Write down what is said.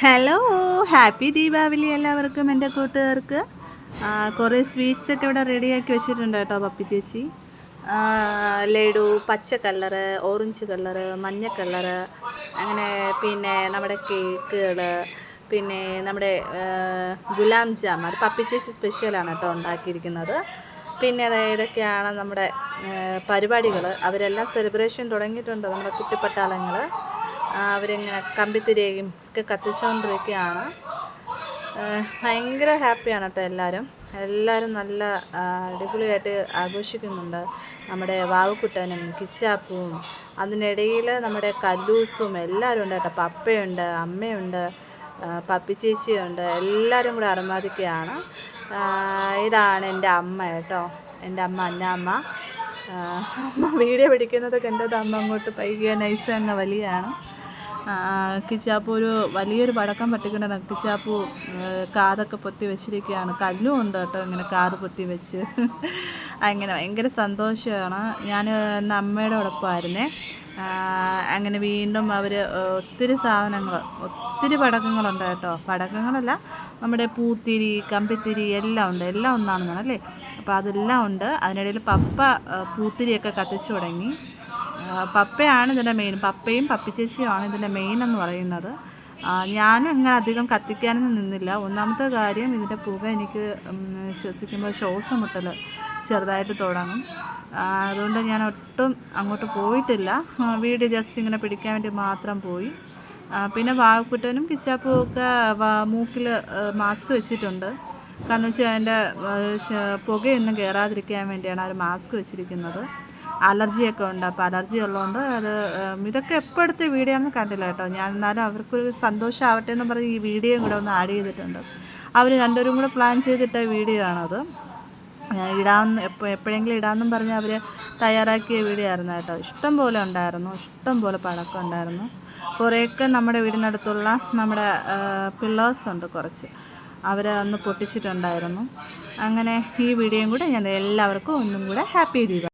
Hello happy Deepavali എല്ലാവർക്കും എന്റെ കൂട്ടുകാർക്ക്. കുറേ സ്വീറ്റ്സ് ഒക്കെ ഇവിടെ റെഡിയാക്കി വെച്ചിട്ടുണ്ട് കേട്ടോ പപ്പി ചേച്ചി. ലഡു പച്ച കളറ് ഓറഞ്ച് കളറ് മഞ്ഞ കളറ് അങ്ങനെ പിന്നെ നമ്മുടെ കേക്കുകൾ പിന്നെ നമ്മുടെ ഗുലാം ജാം. അത് പപ്പി ചേച്ചി സ്പെഷ്യലാണ് കേട്ടോ ഉണ്ടാക്കിയിരിക്കുന്നത്. പിന്നെ ഏതൊക്കെയാണ് നമ്മുടെ പരിപാടികൾ അവരെല്ലാം സെലിബ്രേഷൻ തുടങ്ങിയിട്ടുണ്ട് നമ്മുടെ കുട്ടിപ്പട്ടാളങ്ങൾ അവരിങ്ങനെ കമ്പിത്തിരിയും ഒക്കെ കത്തിച്ചുകൊണ്ടിരിക്കുകയാണ് ഭയങ്കര ഹാപ്പിയാണ് കേട്ടോ എല്ലാവരും. എല്ലാവരും നല്ല അടിപൊളിയായിട്ട് ആഘോഷിക്കുന്നുണ്ട്. നമ്മുടെ വാവുക്കുട്ടനും കിച്ചാപ്പും അതിനിടയിൽ നമ്മുടെ കല്ലൂസും എല്ലാവരും ഉണ്ട് കേട്ടോ. പപ്പയുണ്ട് അമ്മയുണ്ട് പപ്പി ചേച്ചിയുണ്ട്. എല്ലാവരും കൂടെ അറുമാദിക്കുകയാണ് ആഹ് ഇതാണ് എന്റെ അമ്മ കേട്ടോ. എന്റെ അമ്മ അന്നാമ്മ. അമ്മ വീഡിയോ പിടിക്കുന്നത് എന്റെ അമ്മ അങ്ങോട്ട് പൈകിയ നൈസ് അങ്ങ് വലിയാണ്. കിച്ചാപ്പു ഒരു വലിയൊരു പടക്കം പറ്റിക്കൊണ്ടാണ് കിച്ചാപ്പൂ കാതൊക്കെ പൊത്തി വെച്ചിരിക്കുകയാണ്. കല്ലും ഉണ്ട് കേട്ടോ ഇങ്ങനെ കാത് പൊത്തി വെച്ച്. അങ്ങനെ ഭയങ്കര സന്തോഷമാണ്. ഞാൻ ഇന്ന് അമ്മയുടെ അങ്ങനെ വീണ്ടും അവർ ഒത്തിരി സാധനങ്ങൾ ഒത്തിരി പടക്കങ്ങളുണ്ട് കേട്ടോ. പടക്കങ്ങളല്ല നമ്മുടെ പൂത്തിരി കമ്പിത്തിരി എല്ലാം ഉണ്ട്. എല്ലാം ഒന്നാണെന്നാണ് അല്ലേ? അപ്പോൾ അതെല്ലാം ഉണ്ട്. അതിനിടയിൽ പപ്പ പൂത്തിരിയൊക്കെ കത്തിച്ചു തുടങ്ങി. പപ്പയാണ് ഇതിന്റെ മെയിൻ പപ്പയും പപ്പിച്ചേച്ചിയുമാണ് ഇതിന്റെ മെയിൻ എന്ന് പറയുന്നത്. ഞാൻ അങ്ങനെ അധികം കത്തിക്കാനൊന്നും നിന്നില്ല. ഒന്നാമത്തെ കാര്യം ഇതിന്റെ പുക എനിക്ക് ശ്വസിക്കുമ്പോൾ ശ്വാസം മുട്ടൽ ചെറുതായിട്ട് തുടങ്ങും. അതുകൊണ്ട് ഞാൻ ഒട്ടും അങ്ങോട്ട് പോയിട്ടില്ല. വീട് ജസ്റ്റ് ഇങ്ങനെ പിടിക്കാൻ വേണ്ടി മാത്രം പോയി. പിന്നെ വാവക്കുട്ടനും കിച്ചാപ്പും ഒക്കെ മൂക്കിൽ മാസ്ക് വെച്ചിട്ടുണ്ട്. കാരണം വെച്ചാൽ അതിന്റെ പുകയൊന്നും കയറാതിരിക്കാൻ വേണ്ടിയാണ് അവർ മാസ്ക് വെച്ചിരിക്കുന്നത്. അലർജിയൊക്കെ ഉണ്ട്. അപ്പോൾ അലർജി ഉള്ളതുകൊണ്ട് അത് ഇതൊക്കെ എപ്പോൾ എടുത്ത വീഡിയോ ആണെന്ന് കണ്ടില്ല കേട്ടോ. ഞാൻ എന്നാലും അവർക്കൊരു സന്തോഷമാവട്ടെ എന്ന് പറഞ്ഞ് ഈ വീഡിയോയും കൂടെ ഒന്ന് ആഡ് ചെയ്തിട്ടുണ്ട്. അവർ രണ്ടുപേരും കൂടെ പ്ലാൻ ചെയ്തിട്ട വീഡിയോ ആണത്. ഇടാമെന്ന് എപ്പോൾ എപ്പോഴെങ്കിലും ഇടാമെന്നും പറഞ്ഞ് അവർ തയ്യാറാക്കിയ വീഡിയോ ആയിരുന്നു കേട്ടോ. ഇഷ്ടം പോലെ ഉണ്ടായിരുന്നു. ഇഷ്ടം പോലെ പടക്കം ഉണ്ടായിരുന്നു. കുറേയൊക്കെ നമ്മുടെ വീടിനടുത്തുള്ള നമ്മുടെ പിള്ളേഴ്സ് ഉണ്ട് കുറച്ച്. അവരെ അന്ന് പൊട്ടിച്ചിട്ടുണ്ടായിരുന്നു. അങ്ങനെ ഈ വീഡിയോയും കൂടെ ഞാൻ എല്ലാവർക്കും ഒന്നും കൂടെ ഹാപ്പി ദീപ